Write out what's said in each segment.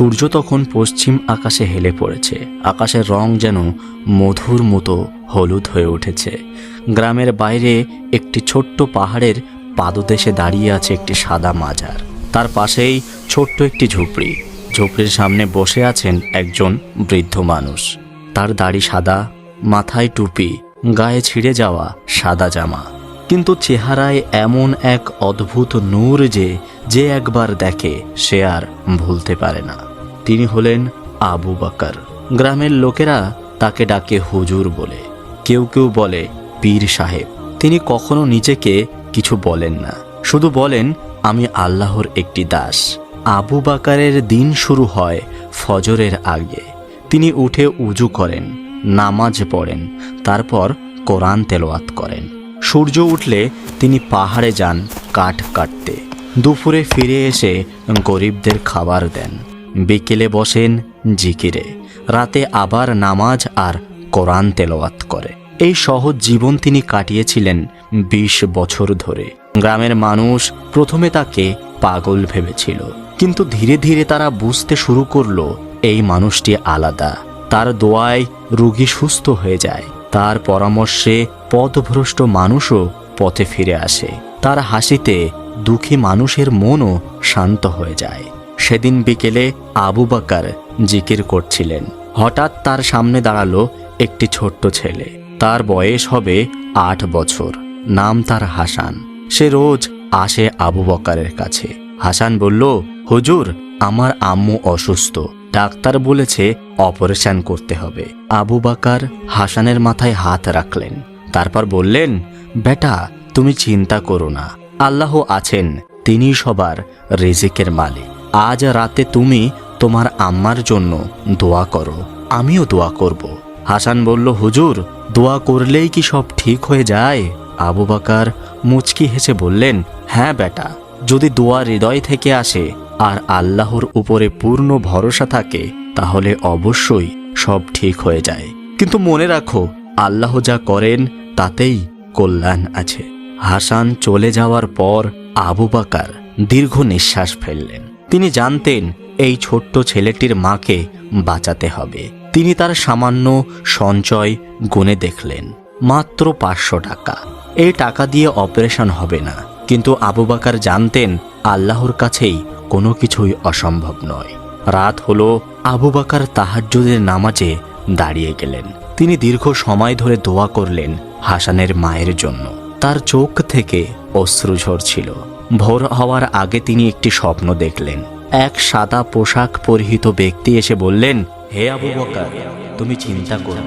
সূর্য তখন পশ্চিম আকাশে হেলে পড়েছে। আকাশের রং যেন মধুর মতো হলুদ হয়ে উঠেছে। গ্রামের বাইরে একটি ছোট্ট পাহাড়ের পাদদেশে দাঁড়িয়ে আছে একটি সাদা মাজার। তার পাশেই ছোট্ট একটি ঝুপড়ি। ঝুপড়ির সামনে বসে আছেন একজন বৃদ্ধ মানুষ। তার দাড়ি সাদা, মাথায় টুপি, গায়ে ছিঁড়ে যাওয়া সাদা জামা। কিন্তু চেহারায় এমন এক অদ্ভুত নূর যে যে একবার দেখে সে আর ভুলতে পারে না। তিনি হলেন আবু বাকার। গ্রামের লোকেরা তাকে ডাকে হুজুর বলে। কেউ কেউ বলে, পীর সাহেব। তিনি কখনো নিজেকে কিছু বলেন না। শুধু বলেন, আমি আল্লাহর একটি দাস। আবু বাকারের দিন শুরু হয় ফজরের আগে। তিনি উঠে উজু করেন, নামাজ পড়েন, তারপর কোরআন তেলাওয়াত করেন। সূর্য উঠলে তিনি পাহাড়ে যান কাঠ কাটতে। দুপুরে ফিরে এসে গরিবদের খাবার দেন। বিকেলে বসেন জিকিরে। রাতে আবার নামাজ আর কোরআন তেলাওয়াত করে। এই সহজ জীবন তিনি কাটিয়েছিলেন বিশ বছর ধরে। গ্রামের মানুষ প্রথমে তাকে পাগল ভেবেছিল, কিন্তু ধীরে ধীরে তারা বুঝতে শুরু করল, এই মানুষটি আলাদা। তার দোয়ায় রুগী সুস্থ হয়ে যায়। তার পরামর্শে পথভ্রষ্ট মানুষও পথে ফিরে আসে। তার হাসিতে দুঃখী মানুষের মনও শান্ত হয়ে যায়। সেদিন বিকেলে আবু বাকার জিকির করছিলেন। হঠাৎ তার সামনে দাঁড়াল একটি ছোট্ট ছেলে। তার বয়স হবে আট বছর। নাম তার হাসান। সে রোজ আসে আবু বকারের কাছে। হাসান বলল, হুজুর, আমার আম্মু অসুস্থ। ডাক্তার বলেছে অপারেশন করতে হবে। আবু বাকার হাসানের মাথায় হাত রাখলেন। তারপর বললেন, বেটা, তুমি চিন্তা করো না। আল্লাহ আছেন তিনি সবার রিজিকের মালিক। আজ রাতে তুমি তোমার আম্মার জন্য দোয়া করো, আমিও দোয়া করব। হাসান বলল, হুজুর, দোয়া করলেই কি সব ঠিক হয়ে যায়? আবু বাকার মুচকি হেসে বললেন হ্যাঁ বেটা, যদি দোয়া হৃদয় থেকে আসে আর আল্লাহর উপরে পূর্ণ ভরসা থাকে, তাহলে অবশ্যই সব ঠিক হয়ে যায়। কিন্তু মনে রাখো, আল্লাহ যা করেন, তাতেই কল্যাণ আছে। হাসান চলে যাওয়ার পর আবু বাকার দীর্ঘ নিঃশ্বাস ফেললেন। তিনি জানতেন এই ছোট্ট ছেলেটির মাকে বাঁচাতে হবে। তিনি তার সামান্য সঞ্চয় গুনে দেখলেন, মাত্র পাঁচশো টাকা। এই টাকা দিয়ে অপারেশন হবে না, কিন্তু আবু বাকার জানতেন আল্লাহর কাছেই কোনো কিছুই অসম্ভব নয়। রাত হলো, আবু বাকার তাহাজ্জুদের নামাজে দাঁড়িয়ে গেলেন। তিনি দীর্ঘ সময় ধরে দোয়া করলেন হাসানের মায়ের জন্য। তার চোখ থেকে অশ্রু ঝরছিল ভোর হওয়ার আগে তিনি একটি স্বপ্ন দেখলেন। এক সাদা পোশাক পরিহিত ব্যক্তি এসে বললেন, হে আবু বকার, তুমি চিন্তা করো।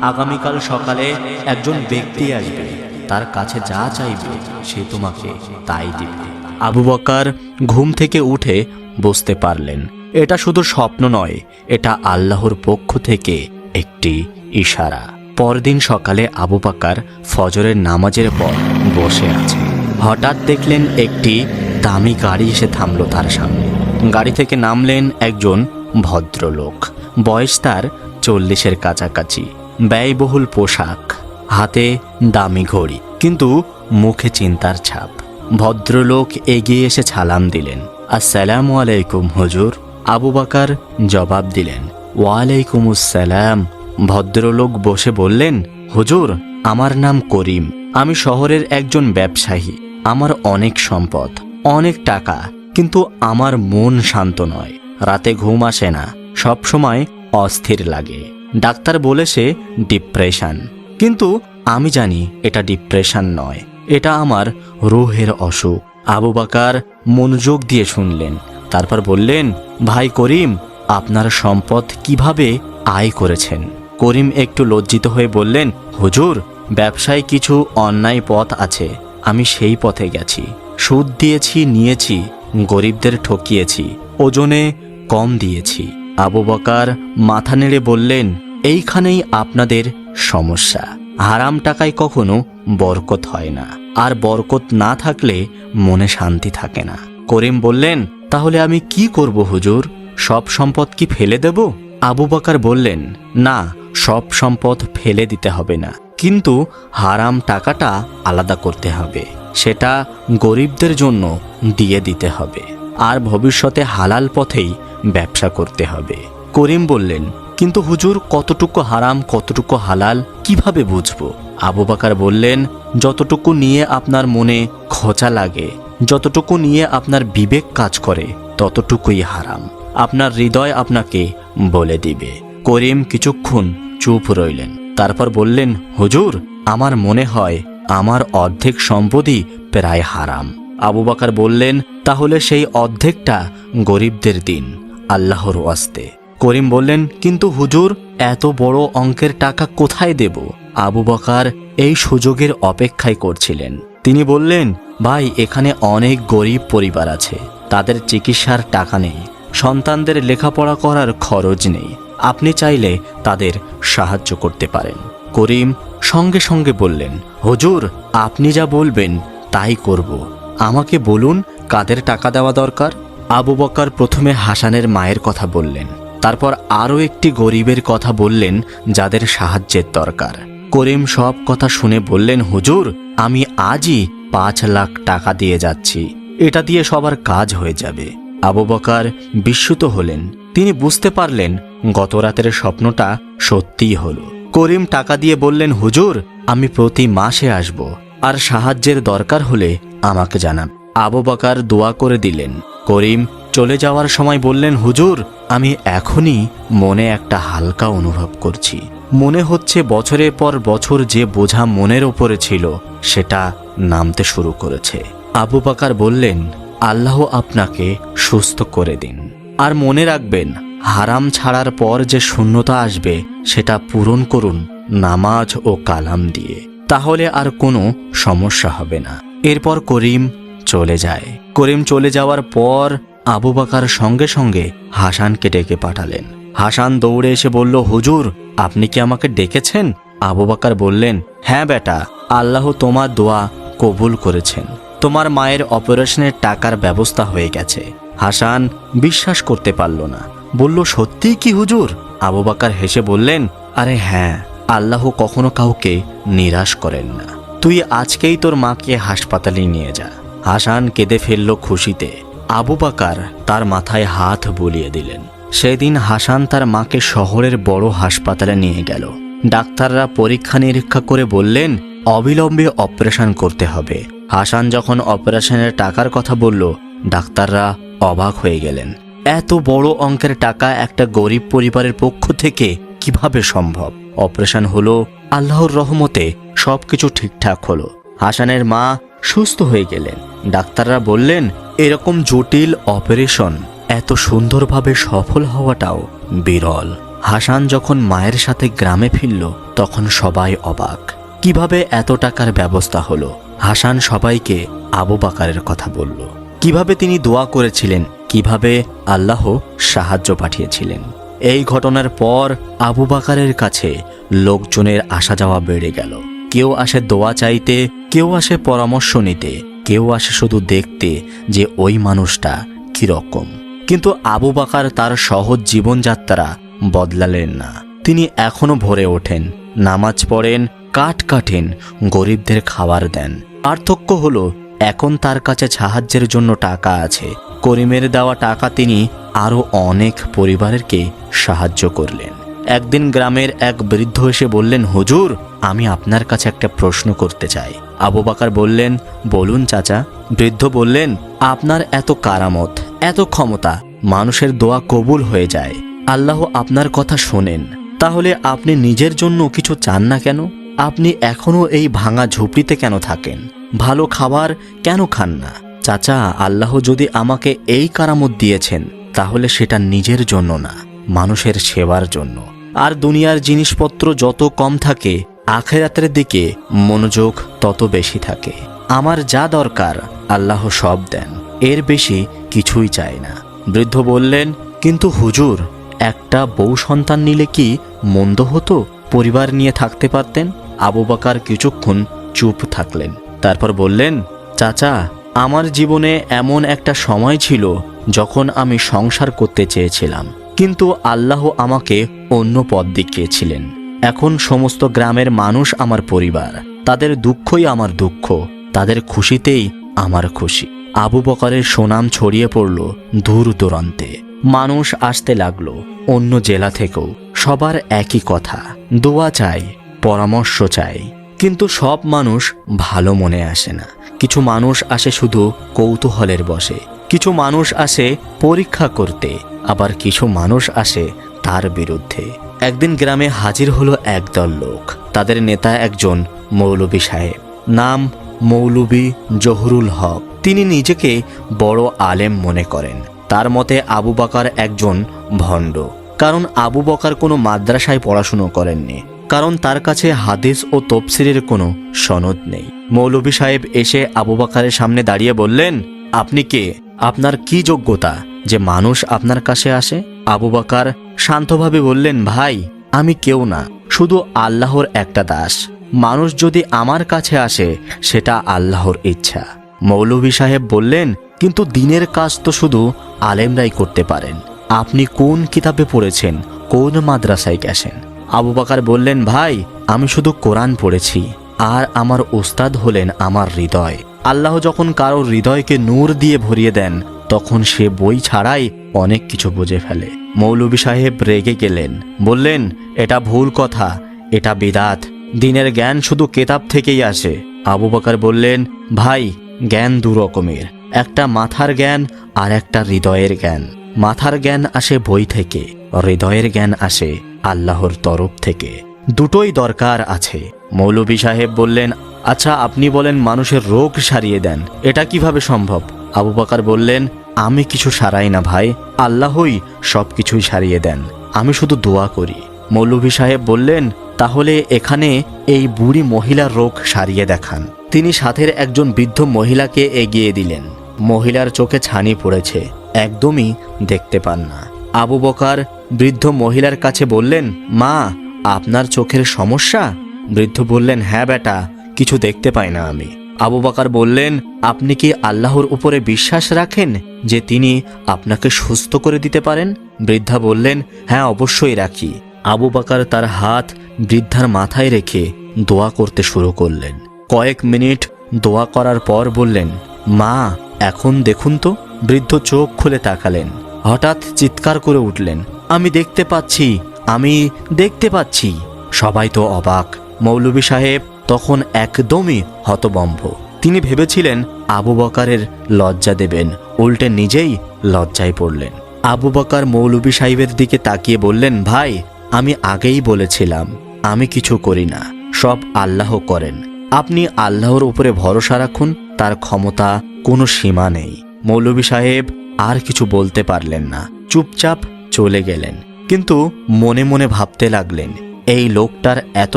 আগামীকাল সকালে একজন ব্যক্তি আসবে। তার কাছে যা চাইবে সে তোমাকে তাই দিবে। আবু বকার ঘুম থেকে উঠে বুঝতে পারলেন, এটা শুধু স্বপ্ন নয়, এটা আল্লাহর পক্ষ থেকে একটি ইশারা। পরদিন সকালে আবু বাকার ফজরের নামাজের পর বসে আছে হঠাৎ দেখলেন একটি দামি গাড়ি এসে থামলো তার সামনে। গাড়ি থেকে নামলেন একজন ভদ্রলোক। বয়স তার চল্লিশের কাছাকাছি। ব্যয়বহুল পোশাক, হাতে দামি ঘড়ি, কিন্তু মুখে চিন্তার ছাপ। ভদ্রলোক এগিয়ে এসে ছালাম দিলেন। আসসালামু আলাইকুম, হুজুর। আবু বাকার জবাব দিলেন। ওয়ালাইকুম আসসালাম। ভদ্রলোক বসে বললেন, হুজুর, আমার নাম করিম। আমি শহরের একজন ব্যবসায়ী। আমার অনেক সম্পদ, অনেক টাকা, কিন্তু আমার মন শান্ত নয়। রাতে ঘুম আসে না, সব সময় অস্থির লাগে। ডাক্তার বলেছে ডিপ্রেশন। কিন্তু আমি জানি এটা ডিপ্রেশন নয়, এটা আমার রোহের অসুখ। আবু বাকার মনোযোগ দিয়ে শুনলেন, তারপর বললেন, ভাই করিম, আপনার সম্পদ কীভাবে আয় করেছেন? করিম একটু লজ্জিত হয়ে বললেন, হুজুর, ব্যবসায় কিছু অন্যায় পথ আছে। আমি সেই পথে গেছি। সুদ দিয়েছি, নিয়েছি, গরিবদের ঠকিয়েছি, ওজনে কম দিয়েছি। আবু বকার মাথা নেড়ে বললেন, এইখানেই আপনাদের সমস্যা। হারাম টাকায় কখনো বরকত হয় না। আর বরকত না থাকলে মনে শান্তি থাকে না। করিম বললেন, তাহলে আমি কি করব হুজুর? সব সম্পদ কি ফেলে দেব? আবু বকার বললেন, না, সব সম্পদ ফেলে দিতে হবে না। কিন্তু হারাম টাকাটা আলাদা করতে হবে। সেটা গরিবদের জন্য দিয়ে দিতে হবে। আর ভবিষ্যতে হালাল পথেই ব্যবসা করতে হবে। করিম বললেন, কিন্তু হুজুর, কতটুকু হারাম, কতটুকু হালাল, কীভাবে বুঝব? আবু বাকার বললেন, যতটুকু নিয়ে আপনার মনে খোঁচা লাগে, যতটুকু নিয়ে আপনার বিবেক কাজ করে, ততটুকুই হারাম। আপনার হৃদয় আপনাকে বলে দিবে। করিম কিছুক্ষণ চুপ রইলেন। তারপর বললেন, হুজুর, আমার মনে হয় আমার অর্ধেক সম্পদই প্রায় হারাম। আবু বাকার বললেন, তাহলে সেই অর্ধেকটা গরিবদের দিন, আল্লাহর ওয়াস্তে। করিম বললেন, কিন্তু হুজুর, এত বড় অঙ্কের টাকা কোথায় দেব? আবু বকার এই সুযোগের অপেক্ষায় করছিলেন। তিনি বললেন, ভাই, এখানে অনেক গরিব পরিবার আছে, তাদের চিকিৎসার টাকা নেই, সন্তানদের লেখাপড়া করার খরচ নেই আপনি চাইলে তাদের সাহায্য করতে পারেন। করিম সঙ্গে সঙ্গে বললেন, হুজুর, আপনি যা বলবেন তাই করব। আমাকে বলুন কাদের টাকা দেওয়া দরকার? আবু বকার প্রথমে হাসানের মায়ের কথা বললেন, তারপর আরও একটি গরিবের কথা বললেন যাদের সাহায্যের দরকার। করিম সব কথা শুনে বললেন, হুজুর, আমি আজই পাঁচ লাখ টাকা দিয়ে যাচ্ছি। এটা দিয়ে সবার কাজ হয়ে যাবে। আবু বকার বিস্মিত হলেন। তিনি বুঝতে পারলেন গত রাতের স্বপ্নটা সত্যিই হলো। করিম টাকা দিয়ে বললেন, হুজুর, আমি প্রতি মাসে আসব আর সাহায্যের দরকার হলে আমাকে জানান। আবু বকার দোয়া করে দিলেন। করিম চলে যাওয়ার সময় বললেন, হুজুর, আমি এখনই মনে একটা হালকা অনুভব করছি। মনে হচ্ছে বছরের পর বছর যে বোঝা মনের ওপরে ছিল, সেটা নামতে শুরু করেছে। আবু বাকার বললেন, আল্লাহ আপনাকে সুস্থ করে দিন। আর মনে রাখবেন হারাম ছাড়ার পর যে শূন্যতা আসবে, সেটা পূরণ করুন নামাজ ও কালাম দিয়ে। তাহলে আর কোনো সমস্যা হবে না। এরপর করিম চলে যায়। করিম চলে যাওয়ার পর আবু বাকার সঙ্গে সঙ্গে হাসানকে ডেকে পাঠালেন। হাসান দৌড়ে এসে বলল, হুজুর, আপনি কি আমাকে ডেকেছেন? আবু বাকার বললেন হ্যাঁ বেটা, আল্লাহ তোমার দোয়া কবুল করেছেন। তোমার মায়ের অপারেশনের টাকার ব্যবস্থা হয়ে গেছে। হাসান বিশ্বাস করতে পারল না। বলল সত্যিই কি হুজুর? আবু বাকার হেসে বললেন, আরে হ্যাঁ আল্লাহ কখনো কাউকে নিরাশ করেন না। তুই আজকেই তোর মাকে হাসপাতালে নিয়ে যা। হাসান কেঁদে ফেলল খুশিতে। আবু বাকার তার মাথায় হাত বুলিয়ে দিলেন। সেদিন হাসান তার মাকে শহরের বড় হাসপাতালে নিয়ে গেল। ডাক্তাররা পরীক্ষা নিরীক্ষা করে বললেন, অবিলম্বে অপারেশন করতে হবে। হাসান যখন অপারেশনের টাকার কথা বলল, ডাক্তাররা অবাক হয়ে গেলেন। এত বড় অঙ্কের টাকা একটা গরিব পরিবারের পক্ষ থেকে কীভাবে সম্ভব? অপারেশন হলো, আল্লাহর রহমতে সবকিছু ঠিকঠাক হলো। হাসানের মা সুস্থ হয়ে গেলেন। ডাক্তাররা বললেন, এরকম জটিল অপারেশন এত সুন্দরভাবে সফল হওয়াটাও বিরল। হাসান যখন মায়ের সাথে গ্রামে ফিরল, তখন সবাই অবাক। কীভাবে এত টাকার ব্যবস্থা হলো? হাসান সবাইকে আবু বাকারের কথা বলল। কীভাবে তিনি দোয়া করেছিলেন কীভাবে আল্লাহ সাহায্য পাঠিয়েছিলেন। এই ঘটনার পর আবু বাকারের কাছে লোকজনের আসা যাওয়া বেড়ে গেল। কেউ আসে দোয়া চাইতে, কেউ আসে পরামর্শ নিতে, কেউ আসে শুধু দেখতে যে ওই মানুষটা কীরকম। কিন্তু আবু বাকার তার সহজ জীবনযাত্রা বদলালেন না। তিনি এখনও ভরে ওঠেন, নামাজ পড়েন, কাঠ কাটেন, গরিবদের খাবার দেন। পার্থক্য হলো, এখন তার কাছে সাহায্যের জন্য টাকা আছে করিমের দেওয়া টাকা তিনি আরও অনেক পরিবারেরকে সাহায্য করলেন। একদিন গ্রামের এক বৃদ্ধ এসে বললেন, হুজুর, আমি আপনার কাছে একটা প্রশ্ন করতে চাই। আবু বাকার বললেন, বলুন চাচা। বৃদ্ধ বললেন, আপনার এত কারামত, এত ক্ষমতা, মানুষের দোয়া কবুল হয়ে যায়। আল্লাহ আপনার কথা শোনেন। তাহলে আপনি নিজের জন্য কিছু চান না কেন? আপনি এখনও এই ভাঙা ঝুপড়িতে কেন থাকেন? ভালো খাবার কেন খান না? চাচা, আল্লাহ যদি আমাকে এই কারামত দিয়েছেন, তাহলে সেটা নিজের জন্য না, মানুষের সেবার জন্য। আর দুনিয়ার জিনিসপত্র যত কম থাকে, আখেরাতের দিকে মনোযোগ তত বেশি থাকে। আমার যা দরকার, আল্লাহ সব দেন। এর বেশি কিছুই চায় না। বৃদ্ধ বললেন, কিন্তু হুজুর, একটা বউ সন্তান নিলে কি মন্দ হতো? পরিবার নিয়ে থাকতে পারতেন? আবু বাকার কিছুক্ষণ চুপ থাকলেন। তারপর বললেন, চাচা আমার জীবনে এমন একটা সময় ছিল যখন আমি সংসার করতে চেয়েছিলাম। কিন্তু আল্লাহ আমাকে অন্য পথ দেখিয়েছিলেন। এখন সমস্ত গ্রামের মানুষ আমার পরিবার। তাদের দুঃখই আমার দুঃখ। তাদের খুশিতেই আমার খুশি। আবু বকরের সুনাম ছড়িয়ে পড়ল দূর দূরান্তে। মানুষ আসতে লাগল অন্য জেলা থেকেও। সবার একই কথা। দোয়া চাই, পরামর্শ চাই। কিন্তু সব মানুষ ভালো মনে আসে না। কিছু মানুষ আসে শুধু কৌতূহলের বসে কিছু মানুষ আসে পরীক্ষা করতে, আবার কিছু মানুষ আসে তার বিরুদ্ধে। একদিন গ্রামে হাজির হলো একদল লোক। তাদের নেতা একজন মৌলবী সাহেব, নাম মৌলবী জহুরুল হক। তিনি নিজেকে বড় আলেম মনে করেন। তার মতে আবু বাকার একজন ভণ্ড। কারণ আবু বকার কোনো মাদ্রাসায় পড়াশুনো করেননি। কারণ তার কাছে হাদিস ও তফসিরের কোনো সনদ নেই। মৌলভী সাহেব এসে আবু বাকারের সামনে দাঁড়িয়ে বললেন, আপনি কে? আপনার কি যোগ্যতা যে মানুষ আপনার কাছে আসে? আবু বাকার শান্তভাবে বললেন, ভাই, আমি কেউ না, শুধু আল্লাহর একটা দাস। মানুষ যদি আমার কাছে আসে, সেটা আল্লাহর ইচ্ছা। মৌলভী সাহেব বললেন, কিন্তু দিনের কাজ তো শুধু আলেমরাই করতে পারেন। আপনি কোন কিতাবে পড়েছেন, কোন মাদ্রাসায় গেছেন? আবু বাকার বললেন, ভাই, আমি শুধু কোরআন পড়েছি, আর আমার ওস্তাদ হলেন আমার হৃদয়। আল্লাহ যখন কারও হৃদয়কে নূর দিয়ে ভরিয়ে দেন, তখন সে বই ছাড়াই অনেক কিছু বুঝে ফেলে। মৌলভী সাহেব রেগে গেলেন, বললেন, এটা ভুল কথা, এটা বিদাত। দিনের জ্ঞান শুধু কেতাব থেকেই আসে। আবু বকর বললেন, ভাই, জ্ঞান দু রকমের, একটা মাথার জ্ঞান আর একটা হৃদয়ের জ্ঞান। মাথার জ্ঞান আসে বই থেকে, হৃদয়ের জ্ঞান আসে আল্লাহর তরফ থেকে। দুটোই দরকার আছে। মৌলভী সাহেব বললেন আচ্ছা আপনি বলেন মানুষের রোগ সারিয়ে দেন। এটা কীভাবে সম্ভব? আবু বকর বললেন, আমি কিছু সারাই না ভাই, আল্লাহই সব কিছুই সারিয়ে দেন। আমি শুধু দোয়া করি। মৌলভী সাহেব বললেন, তাহলে এখানে এই বুড়ি মহিলার রোগ সারিয়ে দেখান। তিনি সাথের একজন বৃদ্ধ মহিলাকে এগিয়ে দিলেন। মহিলার চোখে ছানি পড়েছে। একদমই দেখতে পান না। আবু বকার বৃদ্ধ মহিলার কাছে বললেন, মা, আপনার চোখের সমস্যা? বৃদ্ধ বললেন হ্যাঁ বেটা, কিছু দেখতে পাই না আমি। আবু বাকার বললেন, আপনি কি আল্লাহর উপরে বিশ্বাস রাখেন যে তিনি আপনাকে সুস্থ করে দিতে পারেন? বৃদ্ধা বললেন হ্যাঁ অবশ্যই রাখি। আবু বাকার তার হাত বৃদ্ধার মাথায় রেখে দোয়া করতে শুরু করলেন। কয়েক মিনিট দোয়া করার পর বললেন, মা, এখন দেখুন তো। বৃদ্ধ চোখ খুলে তাকালেন। হঠাৎ চিৎকার করে উঠলেন। আমি দেখতে পাচ্ছি, আমি দেখতে পাচ্ছি। সবাই তো অবাক। মৌলভী সাহেব তখন একদমই হতবম্ব। তিনি ভেবেছিলেন আবু বকারের লজ্জা দেবেন, উল্টে নিজেই লজ্জায় পড়লেন। আবু বকার মৌলভী সাহেবের দিকে তাকিয়ে বললেন, ভাই, আমি আগেই বলেছিলাম, আমি কিছু করি না, সব আল্লাহ করেন। আপনি আল্লাহর উপরে ভরসা রাখুন, তার ক্ষমতা কোনো সীমা নেই। মৌলভী সাহেব আর কিছু বলতে পারলেন না। চুপচাপ চলে গেলেন। কিন্তু মনে মনে ভাবতে লাগলেন, এই লোকটার এত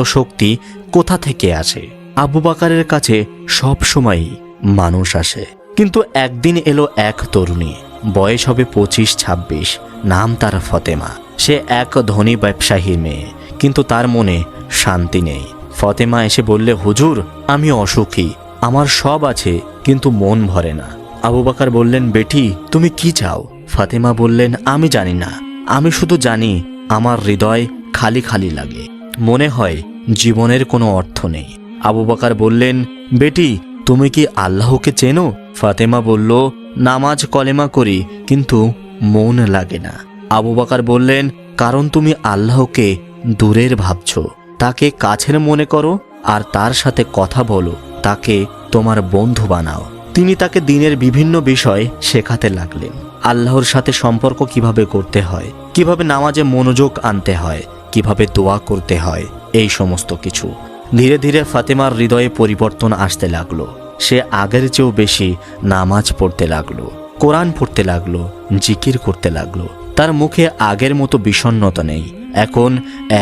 শক্তি কোথা থেকে আসে? আবু বাকারের কাছে সব সময়ই মানুষ আসে। কিন্তু একদিন এলো এক তরুণী, বয়স হবে পঁচিশ ছাব্বিশ, নাম তার ফতেমা। সে এক ধনী ব্যবসায়ী মেয়ে, কিন্তু তার মনে শান্তি নেই। ফতেমা এসে বললে, হুজুর, আমি অসুখী, আমার সব আছে, কিন্তু মন ভরে না। আবু বাকার বললেন, বেটি, তুমি কি চাও? ফাতেমা বললেন, আমি জানি না। আমি শুধু জানি, আমার হৃদয় খালি খালি লাগে। মনে হয় জীবনের কোনো অর্থ নেই। আবু বাকার বললেন, বেটি, তুমি কি আল্লাহকে চেনো? ফাতেমা বলল, নামাজ কলেমা করি, কিন্তু মন লাগে না। আবু বাকার বললেন, কারণ তুমি আল্লাহকে দূরের ভাবছ। তাকে কাছের মনে করো আর তার সাথে কথা বলো। তাকে তোমার বন্ধু বানাও। তিনি তাকে দিনের বিভিন্ন বিষয় শেখাতে লাগলেন। আল্লাহর সাথে সম্পর্ক কীভাবে করতে হয়, কীভাবে নামাজে মনোযোগ আনতে হয়, কীভাবে দোয়া করতে হয়, এই সমস্ত কিছু। ধীরে ধীরে ফাতেমার হৃদয়ে পরিবর্তন আসতে লাগল। সে আগের চেয়েও বেশি নামাজ পড়তে লাগল, কোরআন পড়তে লাগল, জিকির করতে লাগল। তার মুখে আগের মতো বিষণ্ণতা নেই, এখন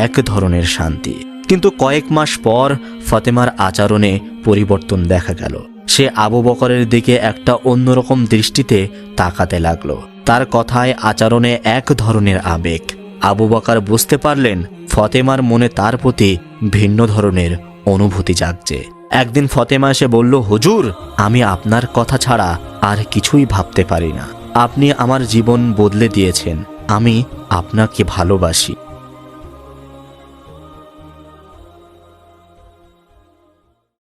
এক ধরনের শান্তি। কিন্তু কয়েক মাস পর ফাতেমার আচরণে পরিবর্তন দেখা গেল। সে আবু বকরের দিকে একটা অন্যরকম দৃষ্টিতে তাকাতে লাগল। তার কথায় আচরণে এক ধরনের আবেগ। আবু বকর বুঝতে পারলেন, ফতেমার মনে তার প্রতি ভিন্ন ধরনের অনুভূতি জাগছে। একদিন ফতেমা এসে বলল, হুজুর, আমি আপনার কথা ছাড়া আর কিছুই ভাবতে পারি না। আপনি আমার জীবন বদলে দিয়েছেন। আমি আপনাকে ভালোবাসি।